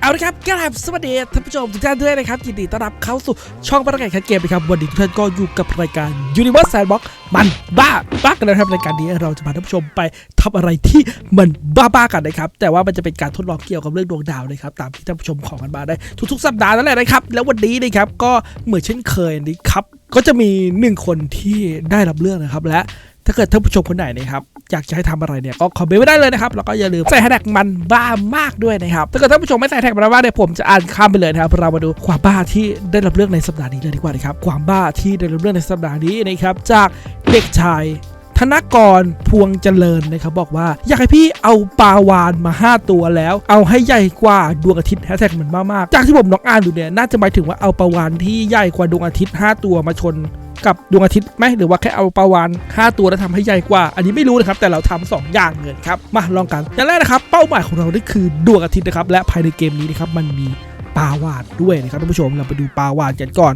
เอาละครับกราบสวัสดีท่านผู้ชมทุกท่านด้วยนะครับยินดีต้อนรับเข้าสู่ช่องบรรยากาศเกมนะครับวันนี้ทุกท่านก็อยู่กับรายการ Universe Sandbox มันบ้าบ้ากันนะครับรายการนี้เราจะพาท่านผู้ชมไปทำอะไรที่มันบ้าบ้ากันนะครับแต่ว่ามันจะเป็นการทดลองเกี่ยวกับเรื่องดวงดาวนะครับตามที่ท่านผู้ชมขอกันมาได้ทุกๆสัปดาห์นั่นแหละนะครับแล้ววันนี้นะครับก็เหมือนเช่นเคยนะครับก็จะมีหนึ่งคนที่ได้รับเลือกนะครับและ ถ้าเกิดท่านผู้ชมคนไหนนะครับอยากจะให้ทำอะไรเนี่ยก็คอมเมนต์ไว้ได้เลยนะครับแล้วก็อย่าลืมใส่แฮชแท็กมันบ้ามากด้วยนะครับถ้าเกิดท่านผู้ชมไม่ใส่แท็กมันบ้าเนี่ยผมจะอ่านข้ามไปเลยนะครับเรามาดูความบ้าที่ได้รับเลือกในสัปดาห์นี้เลยดีกว่านะครับความบ้าที่ได้รับเลือกในสัปดาห์นี้นะครับจากเด็กชายธนกรพวงเจริญนะครับบอกว่า อยากให้พี่เอาปลาวานมา 5 ตัวแล้ว เอาให้ใหญ่กว่าดวงอาทิตย์แฮชแท็กเหมือนมากๆจากที่ผมน้องอ่านดูเนี่ยน่าจะหมายถึงว่าเอาปลาวานที่ใหญ่กว่าดวงอาทิตย์ 5 ตัวมาชน กับดวงอาทิตย์ไหมหรือว่าแค่เอาปลาวาน5ตัวแล้วทำให้ใหญ่กว่า อันนี้ไม่รู้นะครับ แต่เราทำสองอย่างเงินครับ มาลองกันอย่างแรกนะครับ เป้าหมายของเรานี่คือดวงอาทิตย์นะครับ และภายในเกมนี้นะครับมันมีปลาวานด้วยนะครับท่านผู้ชมเราไปดูปลาวานกันก่อน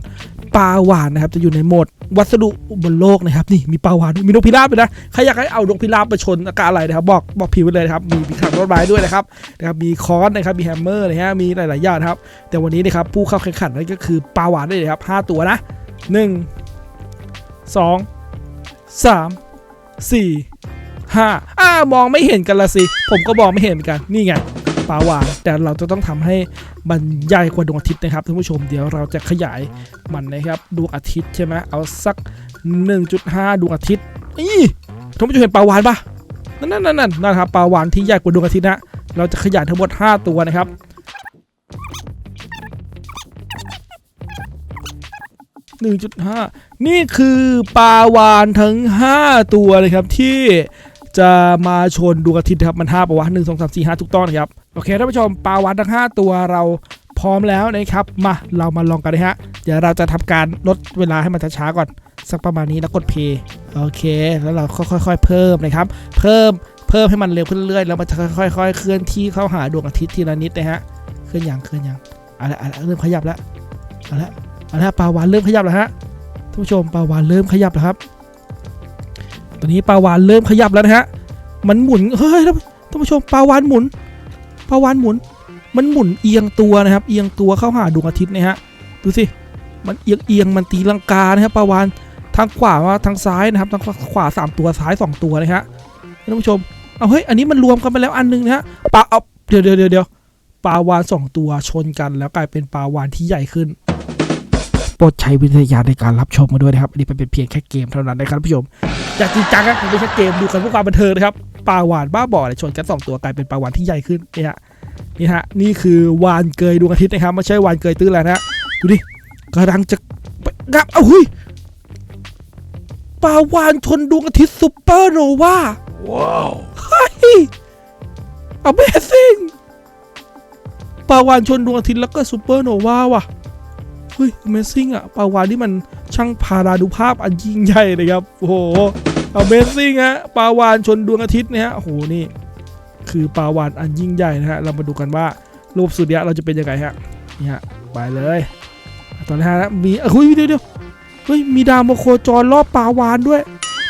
ปลาวานนะครับจะอยู่ในโหมดวัสดุบนโลกนะครับนี่มีปลาวานมีนกพิราบด้วยนะใครอยากให้เอานกพิราบไปชนอากาศอะไรนะครับบอกบอกพิมพ์ไว้เลยนะครับมีมีขังต้นไม้ด้วยนะครับนะครับมีคอนนะครับมีแฮมเมอร์นะฮะมีหลายๆอย่างครับแต่วันนี้นะครับผู้เข้าแข่งขันนั่นก็คือปลาวานได้เลยครับห้าตัวนะหนึ่ง สองสามสี่ห้าอ่ามองไม่เห็นกันละสิ ผมก็มองไม่เห็นเหมือนกัน นี่ไงปลาหวาน แต่เราจะต้องทำให้มันใหญ่กว่าดวงอาทิตย์นะครับท่านผู้ชม เดี๋ยวเราจะขยายมันนะครับ ดวงอาทิตย์ใช่ไหมเอาสัก 1.5 ดวงอาทิตย์นี่ท่านผู้ชมเห็นปลาวานปะนั่นนั่นนั่นนั่นนะครับปลาวานที่ใหญ่กว่าดวงอาทิตย์นะ เราจะขยายทั้งหมด 5 ตัวนะครับ 1.5 นี่คือปลาวานทั้ง 5 ตัวเลยครับที่จะมาชนดวงอาทิตย์ครับมัน5ปะวะ 1 2 3 4 5 ถูกต้องนะครับ โอเคท่านผู้ชมปลาวานทั้ง 5 ตัวเราพร้อมแล้วนะครับ มาเรามาลองกันเลยฮะ เดี๋ยวเราจะทำการลดเวลาให้มันช้าๆก่อน สักประมาณนี้แล้วกด play โอเค แล้วเราค่อยๆ เพิ่มนะครับ เพิ่มเพิ่มให้มันเร็วขึ้นเรื่อยๆแล้วมันจะค่อยๆ เคลื่อนที่เข้าหาดวงอาทิตย์ทีละนิดนะฮะเคลื่อนอย่างเคลื่อนอย่างเอาละเอาละเริ่มขยับแล้วเอาละ เอาละปลาวานเริ่มขยับแล้วฮะท่านผู้ชมปลาวานเริ่มขยับแล้วครับ ตอนนี้ปลาวานเริ่มขยับแล้วนะฮะ มันหมุน เฮ้ยท่านผู้ชมปลาวานหมุนปลาวานหมุน มันหมุนเอียงตัวนะครับ เอียงตัวเข้าหาดวงอาทิตย์นะฮะ ดูสิ มันเอียงเอียงมันตีลังกานะครับปลาวานทางขวาว่าทางซ้ายนะครับ ทางขวาสามตัวซ้ายสองตัวนะฮะ ท่านผู้ชม เอาเฮ้ย อันนี้มันรวมกันไปแล้วอันหนึงนะฮะ ปลาเอาเดี๋ยวเดี๋ยวเดี๋ยวเดี๋ยวปลาวานสองตัวชนกันแล้วกลายเป็นปลาวานที่ใหญ่ขึ้น โปรดใช้วิจารณญาณในการรับชมมาด้วยนะครับอันนี้เป็นเพียงแค่เกมเท่านั้นนะครับท่านผู้ชมอยากจริงจังนะมันไม่ใช่เกมดูกันเพื่อความบันเทิงนะครับปลาวานบ้าบอเลยชนกันสองตัวกลายเป็นปลาวานที่ใหญ่ขึ้นนี่ฮะนี่ฮะนี่คือวานเกยดวงอาทิตย์นะครับไม่ใช่วานเกยตื้นแล้วนะฮะดูดิกำลังจะไปงับเอ้าหุยปลาวานชนดวงอาทิตย์ซุปเปอร์โนวาว้าวเฮ้ย Amazing ปลาวานชนดวงอาทิตย์แล้วก็ซุปเปอร์โนวาว่ะ เฮ้ย Amazing อะปาวานที่มันช่างพารานุภาพอันยิ่งใหญ่เลยครับ โอ้โห Amazing ฮะปาวานชนดวงอาทิตย์นะฮะโอ้โหนี่คือปาวานอันยิ่งใหญ่นะฮะเรามาดูกันว่ารูปสุดยอดเราจะเป็นยังไงฮะนี่ฮะไปเลยตอนนี้ฮะมีเฮ้ยเดี๋ยวเดี๋ยวเฮ้ยมีดาวโมโคจรรอบปาวานด้วย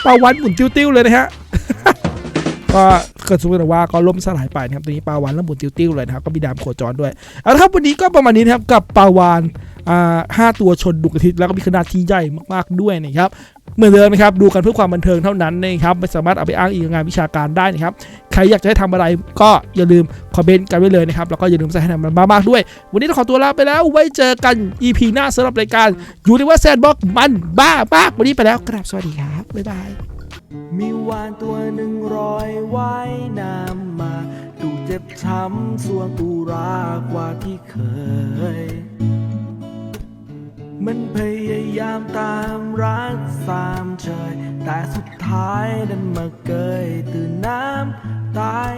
ปาวานหมุนติ้วๆเลยนะฮะก็เกิดสมมติว่าก็ล่มสลายไปนะครับตอนนี้ปลาวานเริ่มหมุนติ้วๆเลยนะครับก็มีดามโคจรด้วยเอาละครับวันนี้ก็ประมาณนี้นะครับกับปลาวาน ห้าตัวชนดวงอาทิตย์แล้วก็มีขนาดที่ใหญ่มากๆด้วยนะครับเหมือนเดิมนะครับดูกันเพื่อความบันเทิงเท่านั้นนะครับไม่สามารถเอาไปอ้างอิงงานวิชาการได้นะครับใครอยากจะให้ทำอะไรก็อย่าลืมคอมเมนต์กันไว้เลยนะครับแล้วก็อย่าลืมใส่ให้มันมากๆด้วย วันนี้ต้องขอตัวลาไปแล้วไว้เจอกัน EP หน้าสำหรับรายการยูนิเวอร์แซนบ็อกมันบ้ามากวันนี้ไปแล้วกราบสวัสดีครับบ๊ายบายมีวานตัวหนึ่งรอยว่ายน้ำมา ดูเจ็บช้ำสวงอุรากว่าที่เคย มันพยายามตามรักสามเชยแต่สุดท้ายดันมาเกยตื่นน้ำตาย